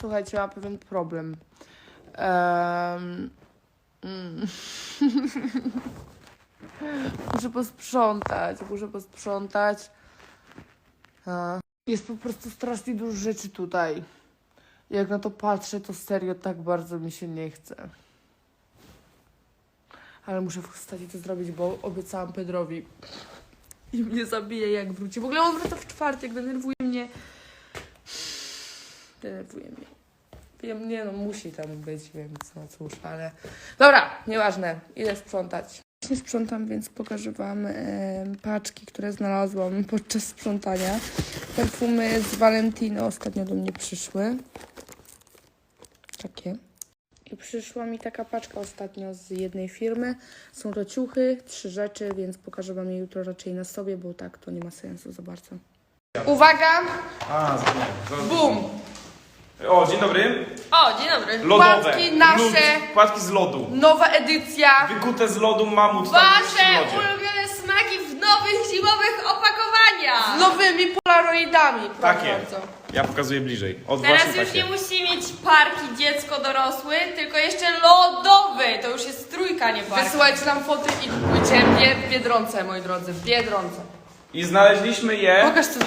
Słuchajcie, mam pewien problem. Em, mm. muszę posprzątać, muszę posprzątać. Jest po prostu strasznie dużo rzeczy tutaj. Jak na to patrzę, to serio tak bardzo mi się nie chce. Ale muszę wstać i to zrobić, bo obiecałam Pedrowi. I mnie zabije, jak wróci. W ogóle on wraca w czwartek, denerwuje mnie. Denerwuje mnie. Wiem, nie no, musi tam być, więc no cóż, ale... Dobra, nieważne, idę sprzątać. Właśnie sprzątam, więc pokażę Wam e, paczki, które znalazłam podczas sprzątania. Perfumy z Valentino ostatnio do mnie przyszły. Takie. I przyszła mi taka paczka ostatnio z jednej firmy. Są to ciuchy, trzy rzeczy, więc pokażę Wam je jutro raczej na sobie, bo tak to nie ma sensu za bardzo. Uwaga! A. Bum! O, dzień dobry. O, dzień dobry. Lodowe. Płatki nasze. Lód, płatki z lodu. Nowa edycja! Wykute z lodu mamut. tam w Wasze ulubione smaki w nowych zimowych opakowaniach. Z nowymi polaroidami, Takie. bardzo. Ja pokazuję bliżej. O, Teraz właśnie już takie. nie musi mieć parki dziecko dorosły, tylko jeszcze lodowy. To już jest trójka, nie parki. Wysyłajcie nam foty i kupujcie w Biedronce, moi drodzy, w Biedronce. I znaleźliśmy je. Pokaż co